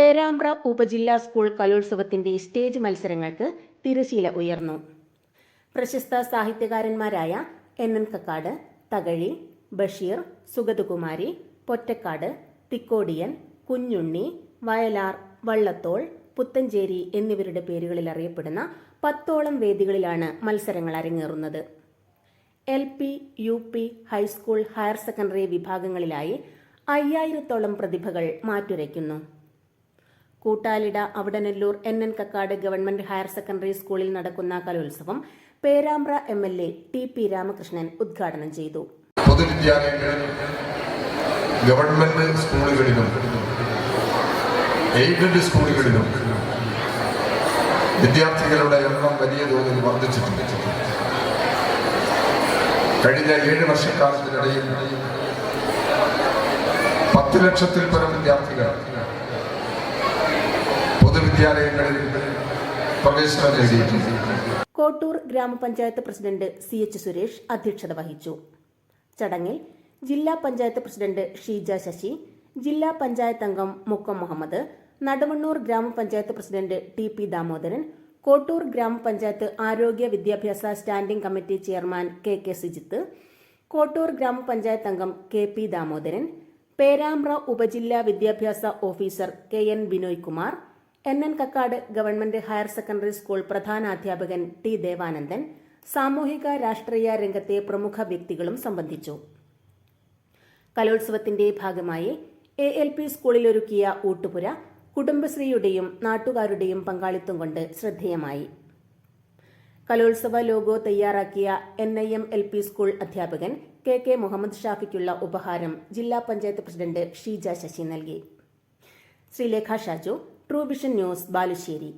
പേരാമ്പ്ര ഉപജില്ലാ school കലോത്സവത്തിന്റെ stage മത്സരങ്ങൾക്ക് തിരശീല ഉയർന്നു. പ്രശസ്ത സാഹിത്യകാരന്മാരായ എൻ എൻ കക്കാട് തകഴി ബഷീർ സുഗതകുമാരി പൊറ്റക്കാട് തിക്കോടിയൻ കുഞ്ഞുണ്ണി വയലാർ വള്ളത്തോൾ പുത്തഞ്ചേരി എന്നിവരുടെ പേരുകളിൽ അറിയപ്പെടുന്ന പത്തോളം വേദികളിലാണ് മത്സരങ്ങൾ അരങ്ങേറുന്നത്. L P U P high school higher secondary വിഭാഗങ്ങളിലായി അയ്യായിരത്തോളം പ്രതിഭകൾ മാറ്റുരയ്ക്കുന്നു. Koottalida Avidanallur N N Kakkad government higher secondary സ്കൂളിൽ നടക്കുന്ന കലോത്സവം Perambra M L A T P Ramakrishnan ഉദ്ഘാടനം ചെയ്തു. പൊതുവിദ്യാലയങ്ങളിലും ഗവൺമെന്റ് സ്കൂളുകളിലും എയ്ഡഡ് സ്കൂളുകളിലും വിദ്യാർത്ഥികളുടെ എണ്ണം വലിയ തോതിൽ വർദ്ധിച്ചിട്ടുണ്ട്. കഴിഞ്ഞ ഏഴ് വർഷക്കാലത്തിനിടയിൽ പത്ത് ലക്ഷത്തിൽ പരം വിദ്യാർത്ഥികൾ പൊതുവിദ്യാലയങ്ങളിൽ പ്രവേശനം നേടിയിട്ടുണ്ട്. കോട്ടൂർ ഗ്രാമപഞ്ചായത്ത് പ്രസിഡന്റ് സി എച്ച് സുരേഷ് അധ്യക്ഷത വഹിച്ചു. ചടങ്ങിൽ ജില്ലാ പഞ്ചായത്ത് പ്രസിഡന്റ് ഷീജ ശശി ജില്ലാ പഞ്ചായത്ത് അംഗം മുക്കം മുഹമ്മദ് നടുമണ്ണൂർ ഗ്രാമപഞ്ചായത്ത് president T P Damodaran Kottur ഗ്രാമപഞ്ചായത്ത് ആരോഗ്യ വിദ്യാഭ്യാസ standing committee chairman K K Sijith Kottur ഗ്രാമപഞ്ചായത്ത് അംഗം കെ പി ദാമോദരൻ പേരാമ്പ്ര ഉപജില്ലാ വിദ്യാഭ്യാസ officer K N Binoy Kumar N N Kakkad government higher secondary school പ്രധാനാധ്യാപകൻ T Devanandan സാമൂഹിക രാഷ്ട്രീയ രംഗത്തെ പ്രമുഖ വ്യക്തികളും സംബന്ധിച്ചു. കലോത്സവത്തിന്റെ ഭാഗമായി എ എൽ പി സ്കൂളിലൊരുക്കിയ ഊട്ടുപുര കുടുംബശ്രീയുടെയും നാട്ടുകാരുടെയും പങ്കാളിത്തം കൊണ്ട് ശ്രദ്ധേയമായി. കലോത്സവ ലോഗോ തയ്യാറാക്കിയ N I M L P school അധ്യാപകൻ കെ കെ മുഹമ്മദ് ഷാഫിക്കുള്ള ഉപഹാരം ജില്ലാ പഞ്ചായത്ത് പ്രസിഡന്റ് ഷീജ ശശി നൽകി. Sreelekha Shaju True Vision News Balussery.